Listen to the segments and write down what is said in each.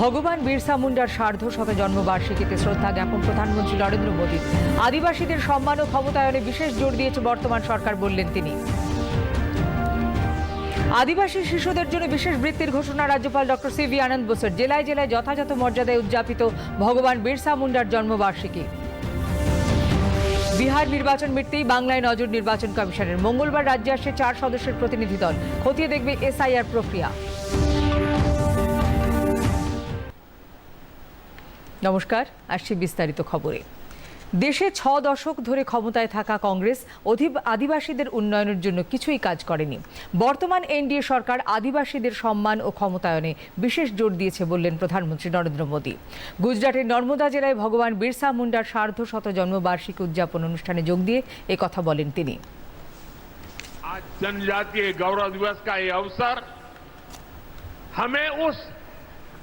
ভগবান বিরসা মুন্ডার সার্ধ শত জন্মবার্ষিকীতে শ্রদ্ধা জ্ঞাপন প্রধানমন্ত্রী নরেন্দ্র মোদী। আদিবাসীদের সম্মান ও ক্ষমতায়নে বিশেষ জোর দিয়েছে বর্তমান সরকার বললেন তিনি। আদিবাসী শিশুদের জন্য বিশেষ বৃত্তির ঘোষণা রাজ্যপাল ডক্টর সি ভি আনন্দ বোসের। জেলায় জেলায় যথাযথ মর্যাদায় উদযাপিত ভগবান বিরসা মুন্ডার জন্মবার্ষিকী। বিহার নির্বাচন মিটতেই বাংলায় নজর নির্বাচন কমিশনের। মঙ্গলবার রাজ্যে আসছে চার সদস্যের প্রতিনিধি দল। খতিয়ে দেখবে এসআইআর প্রক্রিয়া। নমস্কার আসছি বিস্তারিত খবরে দেশে ছ দশক ধরে ক্ষমতায় থাকা কংগ্রেস অধিব আদিবাসীদের উন্নয়নের জন্য কিছুই কাজ করেনি বর্তমান এনডিএ সরকার আদিবাসীদের সম্মান ও ক্ষমতায়নে বিশেষ জোর দিয়েছে বললেন প্রধানমন্ত্রী নরেন্দ্র মোদী গুজরাটের নর্মদা জেলায় ভগবান বিরসা মুন্ডার সার্ধ শত জন্মবার্ষিকী উদযাপন অনুষ্ঠানে যোগ দিয়ে কথা বলেন তিনি आज जनजातीय गौरव दिवस का ये अवसर हमें उस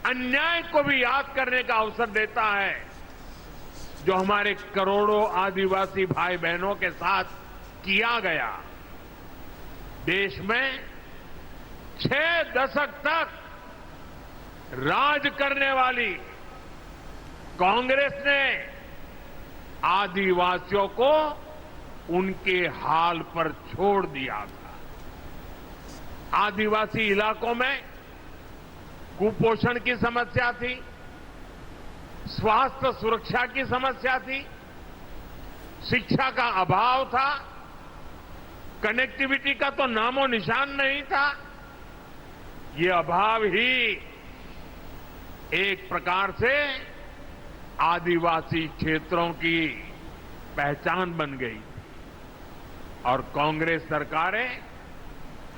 अन्याय को भी याद करने का अवसर देता है, जो हमारे करोड़ों आदिवासी भाई बहनों के साथ किया गया। देश में छह दशक तक राज करने वाली कांग्रेस ने आदिवासियों को उनके हाल पर छोड़ दिया था। आदिवासी इलाकों में कुपोषण की समस्या थी, स्वास्थ्य सुरक्षा की समस्या थी, शिक्षा का अभाव था कनेक्टिविटी का तो नामो निशान नहीं था। ये अभाव ही एक प्रकार से आदिवासी क्षेत्रों की पहचान बन गई। और कांग्रेस सरकारें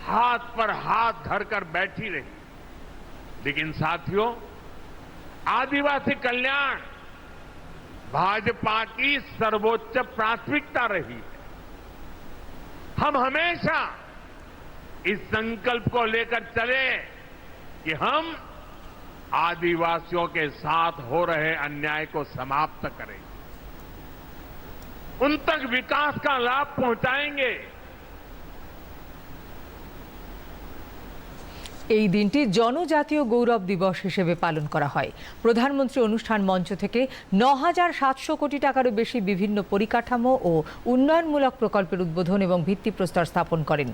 हाथ पर हाथ धरकर बैठी रही। लेकिन साथियों, आदिवासी कल्याण भाजपा की सर्वोच्च प्राथमिकता रही है। हम हमेशा इस संकल्प को लेकर चले कि हम आदिवासियों के साथ हो रहे अन्याय को समाप्त करेंगे। उन तक विकास का लाभ पहुंचाएँगे। এই দিনটি জনজাতীয় গৌরব দিবস হিসেবে পালন করা হয়। প্রধানমন্ত্রী অনুষ্ঠান মঞ্চ থেকে ন হাজার সাতশো কোটি টাকারও বেশি বিভিন্ন পরিকাঠামো ও উন্নয়নমূলক প্রকল্পের উদ্বোধন এবং ভিত্তিপ্রস্তর স্থাপন করেন।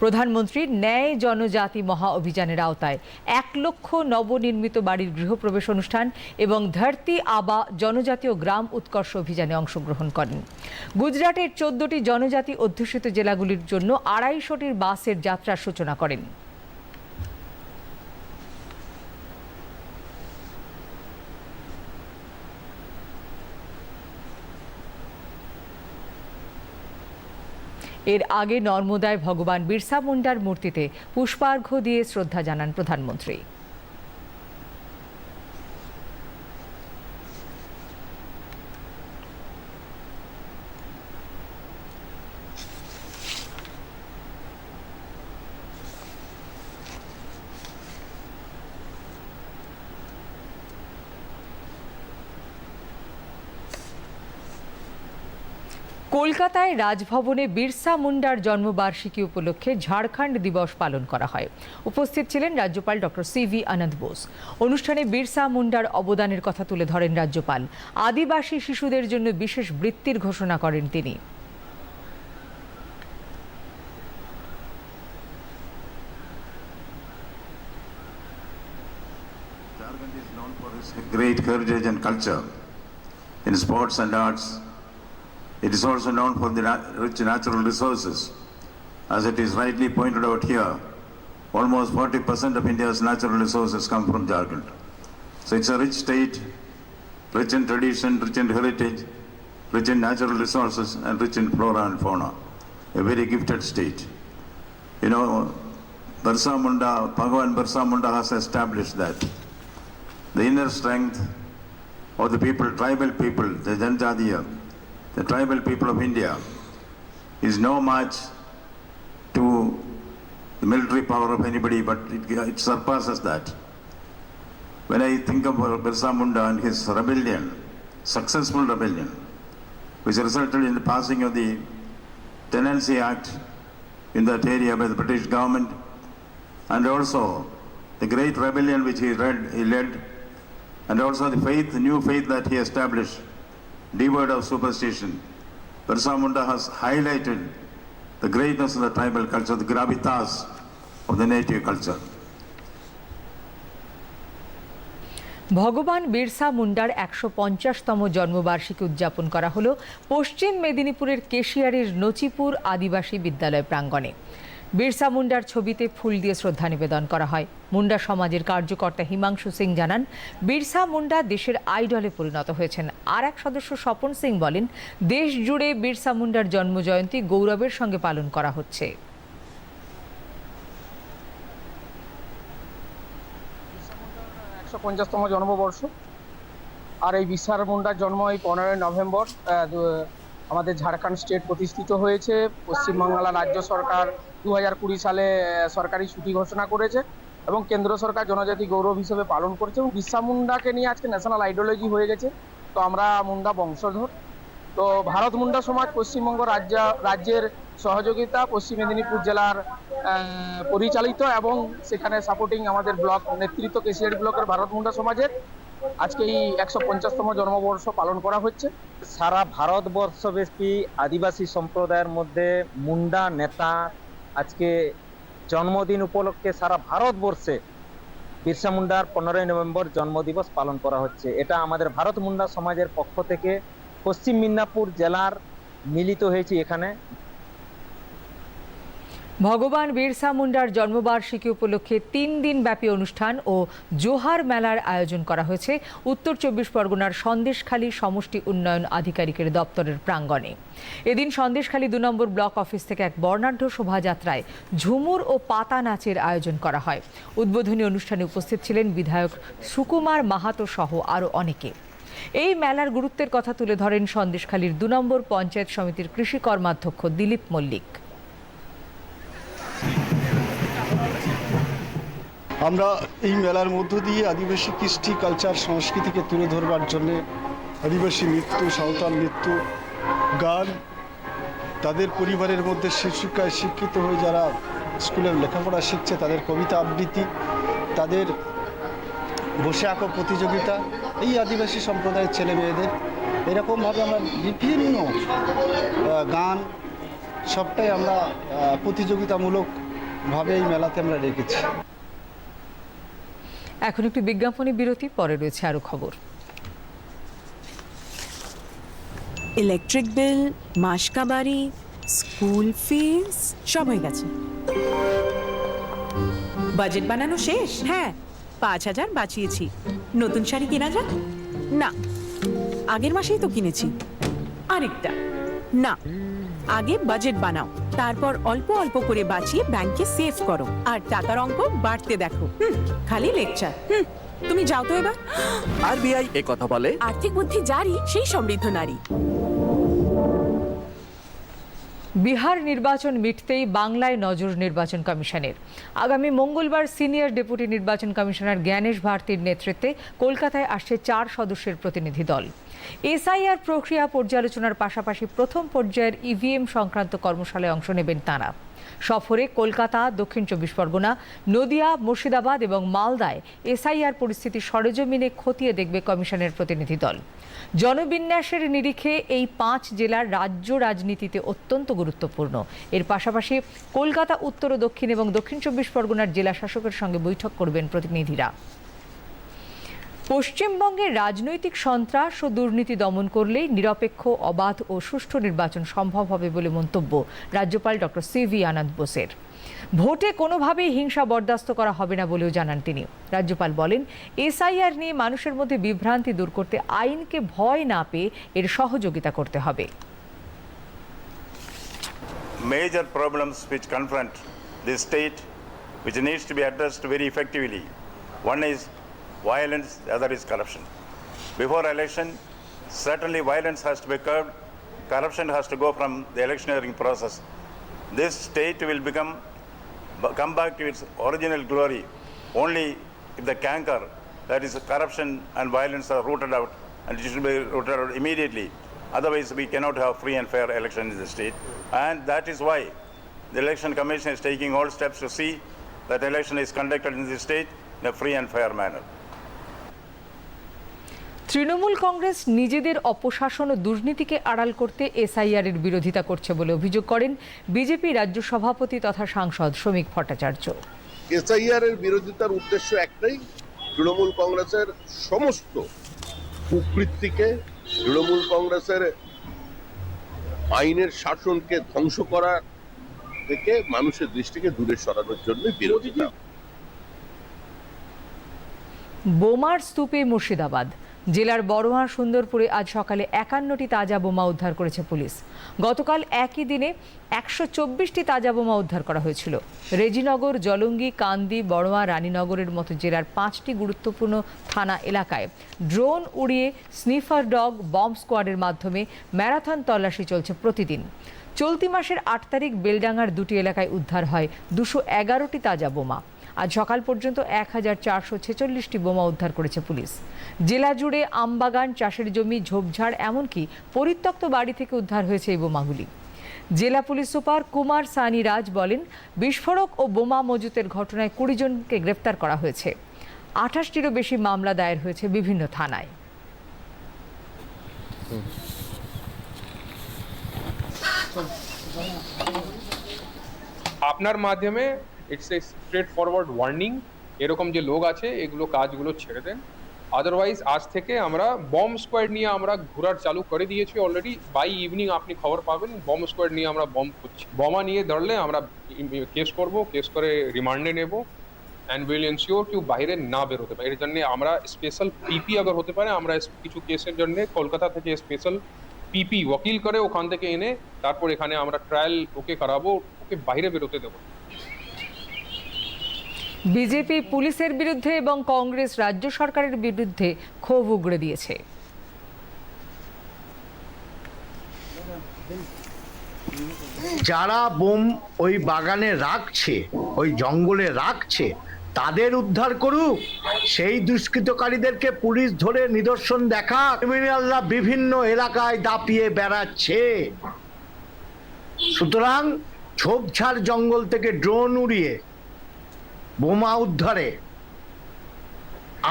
প্রধানমন্ত্রী ন্যায় জনজাতি মহা অভিযানের আওতায় এক লক্ষ নবনির্মিত বাড়ির গৃহপ্রবেশ অনুষ্ঠান এবং ধরতি আবা জনজাতীয় গ্রাম উৎকর্ষ অভিযানে অংশগ্রহণ করেন। গুজরাটের চোদ্দটি জনজাতি অধ্যুষিত জেলাগুলির জন্য আড়াইশোটির বাসের যাত্রার সূচনা করেন। এর আগে নর্মদায় ভগবান বিরসা মুন্ডার মূর্তিতে পুষ্পার্ঘ্য দিয়ে শ্রদ্ধা জানান প্রধানমন্ত্রী। কলকাতায় রাজভবনে বিরসা মুন্ডার জন্মবার্ষিকী উপলক্ষে ঝাড়খণ্ড দিবস পালন করা হয়। উপস্থিত ছিলেন রাজ্যপাল doctor C V Ananda Bose. অনুষ্ঠানে বিরসা মুন্ডার অবদানের কথা তুলে ধরেন রাজ্যপাল। আদিবাসী শিশুদের জন্য বিশেষ বৃত্তির ঘোষণা করেন তিনি। great heritage and culture in sports and arts. It is also known for the rich natural resources. As it is rightly pointed out here, almost 40% of India's natural resources come from Jharkhand. So it's a rich state, rich in tradition, rich in heritage, rich in natural resources, and rich in flora and fauna. A very gifted state. You know, Birsa Munda, Bhagavan Birsa Munda has established that the inner strength of the people, tribal people, the Janjadiya, the tribal people of India, is no match to the military power of anybody, but it, it surpasses that. When I think of Birsa Munda and his rebellion, successful rebellion, which resulted in the passing of the Tenancy Act in that area by the British government, and also the great rebellion which he led, he led and also the faith, the new faith that he established, devoid of superstition. Birsa Munda has highlighted the greatness of the tribal culture, the gravitas of the native culture. ভগবান বিরসা মুন্ডার একশো পঞ্চাশতম জন্মবার্ষিকী উদযাপন করা হলো পশ্চিম মেদিনীপুরের কেশিয়ারির নচিপুর আদিবাসী বিদ্যালয় প্রাঙ্গণে বিরসা মুন্ডার ছবিতে ফুল দিয়ে শ্রদ্ধা নিবেদন করা হয়। মুন্ডা সমাজের কার্যকর্তা হিমাংশু সিং জানান, বিরসা মুন্ডা দেশের আইডলে পরিণত হয়েছেন। আর এক সদস্য স্বপন সিং বলেন, দেশ জুড়ে বিরসা মুন্ডার জন্মজয়ন্তী গৌরবের সঙ্গে পালন করা হচ্ছে। একশো পঞ্চাশতম জন্মবর্ষ। আর এই বিশার মুন্ডার জন্ম এই পনেরোই নভেম্বর আমাদের ঝাড়খণ্ড স্টেট প্রতিষ্ঠিত হয়েছে। পশ্চিমবাংলা রাজ্য সরকার দু হাজার কুড়ি সালে সরকারি ছুটি ঘোষণা করেছে এবং কেন্দ্র সরকার জনজাতি গৌরব হিসেবে পালন করছে এবং বিরসা মুন্ডাকে নিয়ে আজকে ন্যাশনাল আইডিওলজি হয়ে গেছে। তো আমরা মুন্ডা বংশধর। তো ভারত মুন্ডা সমাজ পশ্চিমবঙ্গ রাজ্য, রাজ্যের সহযোগিতা পশ্চিম মেদিনীপুর জেলার পরিচালিত এবং সেখানে সাপোর্টিং আমাদের ব্লক নেতৃত্ব কেশিয়ারি ব্লকের ভারত মুন্ডা সমাজের আজকে এই একশো পঞ্চাশতম জন্মবর্ষ পালন করা হচ্ছে। সারা ভারতবর্ষব্যাপী আদিবাসী সম্প্রদায়ের মধ্যে মুন্ডা নেতা আজকে জন্মদিন উপলক্ষে সারা ভারতবর্ষে বিরসা মুন্ডার পনেরোই নভেম্বর জন্মদিবস পালন করা হচ্ছে। এটা আমাদের ভারত মুন্ডা সমাজের পক্ষ থেকে পশ্চিম মিদনাপুর জেলার মিলিত হয়েছে এখানে। ভগবান বিরসা মুন্ডার জন্মবার্ষিকী উপলক্ষে তিন দিন ব্যাপী অনুষ্ঠান ও জোহার মেলার আয়োজন করা হয়েছে। উত্তর চব্বিশ পরগনার সন্দেশখালী সমষ্টি উন্নয়ন আধিকারিকের দপ্তরের প্রাঙ্গণে। এদিন সন্দেশখালী দু নম্বর ব্লক অফিস থেকে এক বর্ণাঢ্য শোভাযাত্রায় ঝুমুর ও পাতা নাচের আয়োজন করা হয়। উদ্বোধনী অনুষ্ঠানে উপস্থিত ছিলেন বিধায়ক সুকুমার মাহাতো সহ আরও অনেকে। এই মেলার গুরুত্বের কথা তুলে ধরেন সন্দেশখালীর দু নম্বর পঞ্চায়েত সমিতির কৃষি কর্মাধ্যক্ষ দিলীপ মল্লিক। আমরা এই মেলার মধ্য দিয়ে আদিবাসী কৃষ্টি কালচার সংস্কৃতিকে তুলে ধরবার জন্যে আদিবাসী নৃত্য, সাঁওতাল নৃত্য, গান তাদের পরিবারের মধ্যে শিক্ষায় শিক্ষিত হয়ে যারা স্কুলে লেখাপড়া শিখছে, তাদের কবিতা আবৃত্তি, তাদের বসে আঁকো প্রতিযোগিতা, এই আদিবাসী সম্প্রদায়ের ছেলে মেয়েদের। এরকমভাবে আমরা বিভিন্ন গান সবটাই আমরা প্রতিযোগিতামূলকভাবে এই মেলাতে আমরা রেখেছি। এখন একটি বিজ্ঞাপনী বিরতি, পরে রয়েছে আরও খবর। ইলেকট্রিক বিল মাসকা বাড়ি স্কুল ফিস সব হয়ে গেছে। বাজেট বানানো শেষ? হ্যাঁ পাঁচ হাজার বাঁচিয়েছি। নতুন শাড়ি কেনা যাক? না। আগের মাসেই তো কিনেছি। আরেকটা। না, আগে বাজেট বানাও। তারপর অল্প অল্প করে বাঁচিয়ে ব্যাংকে সেভ করো। আর টাকার অঙ্ক বাড়তে দেখো। হুম, খালি লেকচার। হুম তুমি যাও তো এবার। আরবিআই এ কথা বলে? আর্থিক বুদ্ধি জারি সেই সমৃদ্ধ নারী। বিহার নির্বাচন মিটতেই বাংলায় নজর নির্বাচন কমিশনের। আগামী মঙ্গলবার সিনিয়র ডেপুটি নির্বাচন কমিশনার জ্ঞানেশ ভারতীর নেতৃত্বে কলকাতায় আসছে চার সদস্যের প্রতিনিধি দল। এসআইআর প্রক্রিয়া পর্যালোচনার পাশাপাশি প্রথম পর্যায়ের ইভিএম সংক্রান্ত কর্মশালায় অংশ নেবেন তাঁরা। সফরে কলকাতা, দক্ষিণ চব্বিশ পরগনা, নদিয়া, মুর্শিদাবাদ এবং মালদায় এসআইআর পরিস্থিতি সরেজমিনে খতিয়ে দেখবে কমিশনের প্রতিনিধি দল। জনবিন্যাসের নিরিখে এই পাঁচ জেলার রাজ্য রাজনীতিতে অত্যন্ত গুরুত্বপূর্ণ। এর পাশাপাশি কলকাতা, উত্তর ও দক্ষিণ এবং দক্ষিণ চব্বিশ পরগনার জেলা শাসকের সঙ্গে বৈঠক করবেন প্রতিনিধিরা। পশ্চিমবঙ্গের রাজনৈতিক সন্ত্রাস ও দুর্নীতি দমন করলেই নিরপেক্ষ অবাধ ও সুষ্ঠু নির্বাচন সম্ভব হবে বলে মন্তব্য রাজ্যপাল ডক্টর সি ভি আনন্দ বোসের। ভোটে কোনোভাবেই হিংসা বরদাস্ত করা হবে না বলেও জানান তিনি। রাজ্যপাল বলেন এসআইআর নিয়ে মানুষের মধ্যে বিভ্রান্তি দূর করতে আইনকে ভয় না পেয়ে এর সহযোগিতা করতে হবে। Major problems which confront this state, which needs to be addressed very effectively. One is violence, the other is corruption. Before election, certainly violence has to be curbed, corruption has to go from the electioneering process. This state will become come back to its original glory only if the canker, that is corruption and violence, are rooted out, and it should be rooted out immediately. Otherwise, we cannot have free and fair election in the state, and that is why the election commission is taking all steps to see that election is conducted in the state in a free and fair manner. Trinamool Congress নিজেদের অপশাসন ও দুর্নীতিকে আড়াল করতে SIR এর বিরোধিতা করছে বলে অভিযোগ করেন বিজেপি রাজ্য সভাপতি তথা সাংসদ শ্রমিক ভট্টাচার্য। এসআইআর এর বিরোধিতার উদ্দেশ্য একটাই তৃণমূল কংগ্রেসের সমস্ত কুকৃতিকে তৃণমূল কংগ্রেসের আইনের শাসনকে ধ্বংস করা থেকে মানুষের দৃষ্টিকে দূরে সরানোর জন্য বিরোধিতা। বোমার স্তূপে মুর্শিদাবাদ। জেলার বড়োয়া সুন্দরপুরে আজ সকালে একান্নটি তাজা বোমা উদ্ধার করেছে পুলিশ। গতকাল একই দিনে একশো চব্বিশটি তাজা বোমা উদ্ধার করা হয়েছিল। রেজিনগর, জলঙ্গি, কান্দি, বড়োয়া, রানীনগরের মতো জেলার পাঁচটি গুরুত্বপূর্ণ থানা এলাকায় ড্রোন উড়িয়ে স্নিফার ডগ বম্ব স্কোয়াডের মাধ্যমে ম্যারাথন তল্লাশি চলছে প্রতিদিন। চলতি মাসের আট তারিখ বেলডাঙ্গার দুটি এলাকায় উদ্ধার হয় দুশো এগারোটি তাজা বোমা। আজ সকাল পর্যন্ত এক হাজার চারশো ছেচল্লিশটি বোমা উদ্ধার করেছে পুলিশ। জেলা জুড়ে আমবাগান, চাষের জমি, ঝোপঝাড়, এমনকি পরিত্যক্ত বাড়ি থেকে উদ্ধার হয়েছে এই বোমাগুলি। জেলা পুলিশ সুপার কুমার সানি রাজ বলেন, বিস্ফোরক ও বোমা মজুতের ঘটনায় কুড়ি জনকে গ্রেফতার করা হয়েছে। আঠাশটিরও বেশি মামলা দায়ের হয়েছে বিভিন্ন থানায়। আপনার মাধ্যমে it's a straightforward warning এরকম যে লোক আছে, এগুলো কাজগুলো ছেড়ে দেন। আদারওয়াইজ আজ থেকে আমরা বম্ব স্কোয়াড নিয়ে আমরা ঘোরার চালু করে দিয়েছি অলরেডি বাই ইভিনিং আপনি খবর পাবেন বম্ব স্কোয়াড নিয়ে আমরা বম্ব করছি বোমা নিয়ে ধরলে আমরা কেস করব কেস করে রিমান্ডে নেব। অ্যান্ড উইল এনশিওর কেউ বাইরে না বেরোতে পারে। এর জন্য আমরা স্পেশাল পিপি আবার হতে পারে। আমরা কিছু কেসের জন্য কলকাতা থেকে স্পেশাল পিপি ওকিল করে ওখান থেকে এনে, তারপর এখানে আমরা ট্রায়াল ওকে করাবো, ওকে বাইরে বেরোতে দেবো। বিজেপি পুলিশের বিরুদ্ধে এবং কংগ্রেস রাজ্য সরকারের বিরুদ্ধে ক্ষোভ উগড়ে দিয়েছে। যারা বোম ওই বাগানে রাখছে, ওই জঙ্গলে রাখছে, তাদের উদ্ধার করুক। সেই দুষ্কৃতকারীদেরকে পুলিশ ধরে নিদর্শন দেখা ক্রিমিনালরা বিভিন্ন এলাকায় দাপিয়ে বেড়াচ্ছে। সুতরাং ঝোপঝাড় জঙ্গল থেকে ড্রোন উড়িয়ে বোমা উদ্ধারে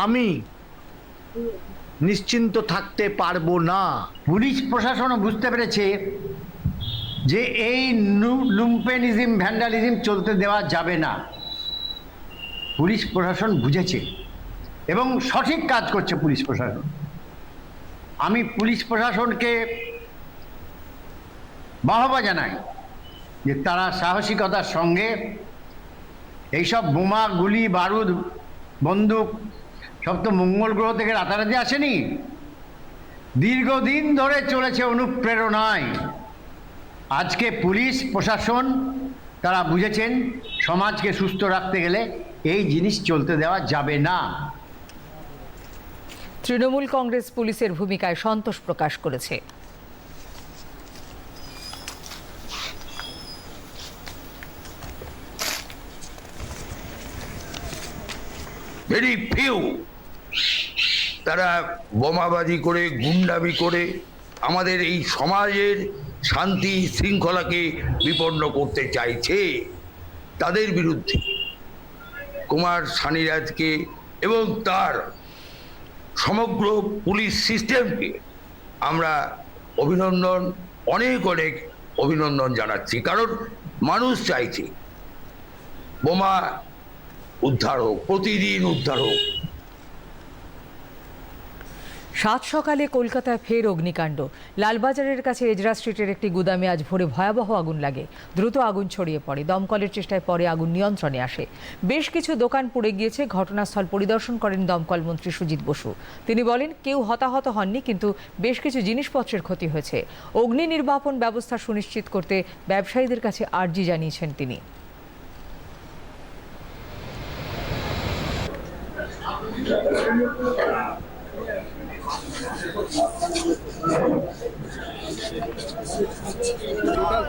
আমি নিশ্চিন্ত থাকতে পারব না। পুলিশ প্রশাসনও বুঝতে পেরেছে যে এই লুম্পেনিজম, ভ্যান্ডালিজম চলতে দেওয়া যাবে না। পুলিশ প্রশাসন বুঝেছে এবং সঠিক কাজ করছে পুলিশ প্রশাসন। আমি পুলিশ প্রশাসনকে বাহবা জানাই যে তারা সাহসিকতার সঙ্গে এইসব বোমা, গুলি, বারুদ, বন্দুক, সব তো মঙ্গল গ্রহ থেকে রাতারাতি আসেনি। দীর্ঘদিন ধরে চলেছে অনুপ্রেরণায়। আজকে পুলিশ, প্রশাসন, তারা বুঝেছেন সমাজকে সুস্থ রাখতে গেলে এই জিনিস চলতে দেওয়া যাবে না। তৃণমূল কংগ্রেস পুলিশের ভূমিকায় সন্তোষ প্রকাশ করেছে। ভেরি ফিউ তারা বোমাবাজি করে, গুন্ডামি করে আমাদের এই সমাজের শান্তি শৃঙ্খলাকে বিপন্ন করতে চাইছে তাদের বিরুদ্ধে। কুমার সানিরাজকে এবং তার সমগ্র পুলিশ সিস্টেমকে আমরা অভিনন্দন, অনেক অনেক অভিনন্দন জানাচ্ছি। কারণ মানুষ চাইছে বোমা উদ্ধার হোক, প্রতিদিন উদ্ধার হোক। সাত সকালে কলকাতায় ফের অগ্নিকাণ্ড। লালবাজারের কাছে এজরা স্ট্রিটের একটি গুদামে আজ ভোরে ভয়াবহ আগুন লাগে। দ্রুত আগুন ছড়িয়ে পড়ে। দমকলের চেষ্টায় পরে আগুন নিয়ন্ত্রণে আসে। বেশ কিছু দোকান পুড়ে গিয়েছে। ঘটনাস্থল পরিদর্শন করেন দমকল মন্ত্রী সুজিত বসু। তিনি বলেন, কেউ হতাহত হননি, কিন্তু বেশ কিছু জিনিসপত্রের ক্ষতি হয়েছে। অগ্নি নির্বাপন ব্যবস্থা সুনিশ্চিত করতে ব্যবসায়ীদের কাছে আর্জি জানিয়েছেন তিনি।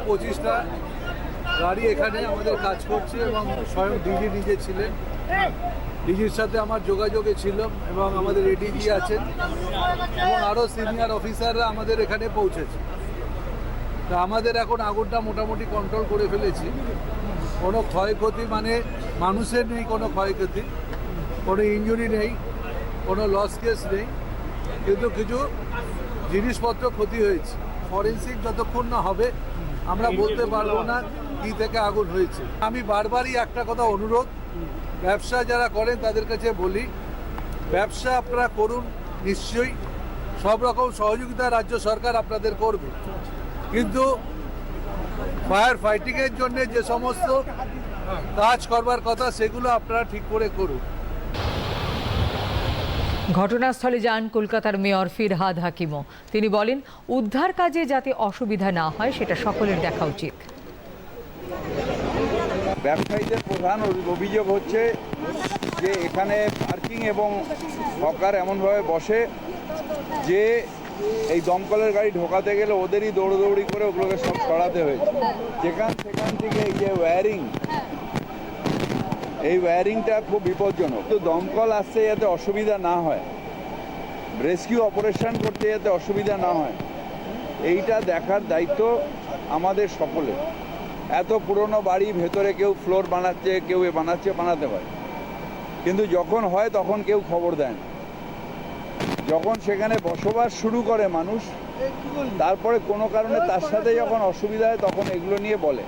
পঁচিশটা গাড়ি এখানে আমাদের কাজ করছে এবং স্বয়ং ডিজি নিজে ছিলেন। ডিজির সাথে আমার যোগাযোগে ছিল এবং আমাদের এডিজি আছেন এবং আরও সিনিয়র অফিসাররা আমাদের এখানে পৌঁছেছে। তা আমাদের এখন আগুনটা মোটামুটি কন্ট্রোল করে ফেলেছি। কোনো ক্ষয়ক্ষতি মানে মানুষের নেই কোনো ক্ষয়ক্ষতি। কোনো ইঞ্জুরি নেই, কোনো লস কেস নেই, কিন্তু কিছু জিনিসপত্র ক্ষতি হয়েছে। ফরেন্সিক যতক্ষণ না হবে, আমরা বলতে পারব না কি থেকে আগুন হয়েছে। আমি বারবারই একটা কথা অনুরোধ, ব্যবসা যারা করেন তাদের কাছে বলি, ব্যবসা আপনারা করুন নিশ্চয়ই, সব রকম সহযোগিতা রাজ্য সরকার আপনাদের করবে। কিন্তু ফায়ার ফাইটিংয়ের জন্য যে সমস্ত কাজ করবার কথা, সেগুলো আপনারা ঠিক করে করুন। ঘটনাস্থলে যান কলকাতার মেয়র ফিরহাদ হাকিমও। তিনি বলেন, উদ্ধার কাজে যাতে অসুবিধা না হয়, সেটা সকলের দেখা উচিত। ব্যবসায়ীদের প্রধান অভিযোগ হচ্ছে যে এখানে পার্কিং এবং হকার এমনভাবে বসে যে এই দমকলের গাড়ি ঢোকাতে গেলে ওদেরই দৌড়দৌড়ি করে ওগুলোকে সব সরাতে হয়েছে। যেখান সেখান থেকে এই যে ওয়্যারিং এই ওয়্যারিংটা খুব বিপজ্জনক। তো দমকল আসতে যাতে অসুবিধা না হয়। রেস্কিউ অপারেশন করতে যাতে অসুবিধা না হয়। এইটা দেখার দায়িত্ব আমাদের সকলের। এত পুরনো বাড়ি, ভেতরে কেউ ফ্লোর বানাচ্ছে, কেউ এ বানাচ্ছে, বানাতে পারে কিন্তু যখন হয়, তখন কেউ খবর দেয় না। যখন সেখানে বসবাস শুরু করে মানুষ, তারপরে কোনো কারণে তার সাথে যখন অসুবিধা হয়, তখন এগুলো নিয়ে বলে।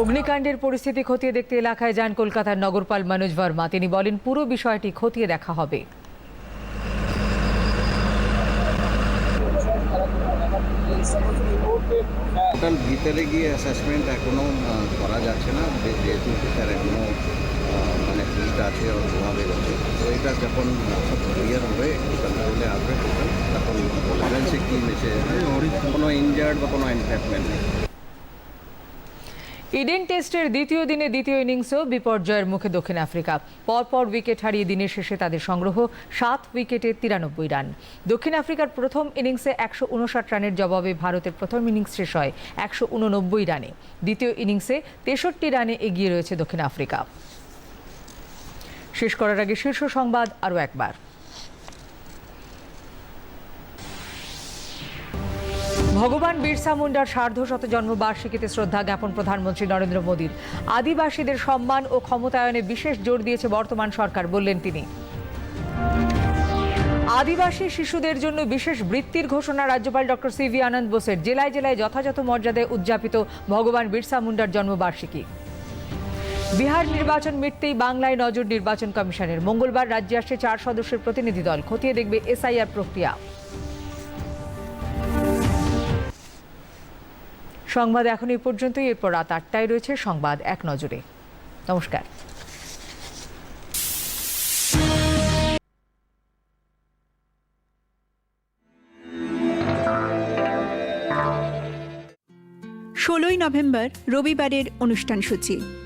অগ্নিকাণ্ডের পরিস্থিতি খতিয়ে দেখতে এলাকায় যান কলকাতার নগরপাল মনোজ বর্মা। তিনি বলেন, পুরো বিষয়টি খতিয়ে দেখা হবে। টোটাল ভিতরে গিয়ে অ্যাসেসমেন্ট এখনও করা যাচ্ছে না। যেহেতু তার এখনও মানে হিট আছে ও ধোঁয়া বেরোচ্ছে তো এটা যখন ক্লিয়ার হবে কন্ট্রোলে আসবে তখন বলবেন সে কী মেশে কোনো ইনজার্ড বা কোনো এনট্যাপমেন্ট নেই। ইডেন টেস্টের দ্বিতীয় দিনে দ্বিতীয় ইনিংসেও বিপর্যয়ের মুখে দক্ষিণ আফ্রিকা। পরপর উইকেট হারিয়ে দিনের শেষে তাদের সংগ্রহ সাত উইকেটে তিরানব্বই রান। দক্ষিণ আফ্রিকার প্রথম ইনিংসে একশো উনষাট রানের জবাবে ভারতের প্রথম ইনিংস শেষ হয় একশো উননব্বই রানে। দ্বিতীয় ইনিংসে তেষট্টি রানে এগিয়ে রয়েছে দক্ষিণ আফ্রিকা। শেষ করার আগে শীর্ষ সংবাদ আরও একবার। ভগবান বিরসা মুন্ডার সার্ধশত জন্মবার্ষিকীতে শ্রদ্ধা জ্ঞাপন প্রধানমন্ত্রী নরেন্দ্র মোদীর। আদিবাসীদের সম্মান ও ক্ষমতায়নে বিশেষ জোর দিয়েছে বর্তমান সরকার, বললেন তিনি। আদিবাসী শিশুদের জন্য বিশেষ বৃত্তির ঘোষণা রাজ্যপাল ডক্টর সি ভি আনন্দ বোসের। জেলায় জেলায় যথাযথ মর্যাদায় উদযাপিত ভগবান বিরসা মুন্ডার জন্মবার্ষিকী। বিহার নির্বাচন মিটতেই বাংলায় নজর নির্বাচন কমিশনের। মঙ্গলবার রাজ্যে আসছে চার সদস্যের প্রতিনিধি দল। খতিয়ে দেখবে এসআইআর প্রক্রিয়া। সংবাদ এখন এই পর্যন্তই। এরপর রাত আটটায় রয়েছে সংবাদ এক নজরে। নমস্কার। ষোলোই নভেম্বর রবিবারের অনুষ্ঠান সূচি।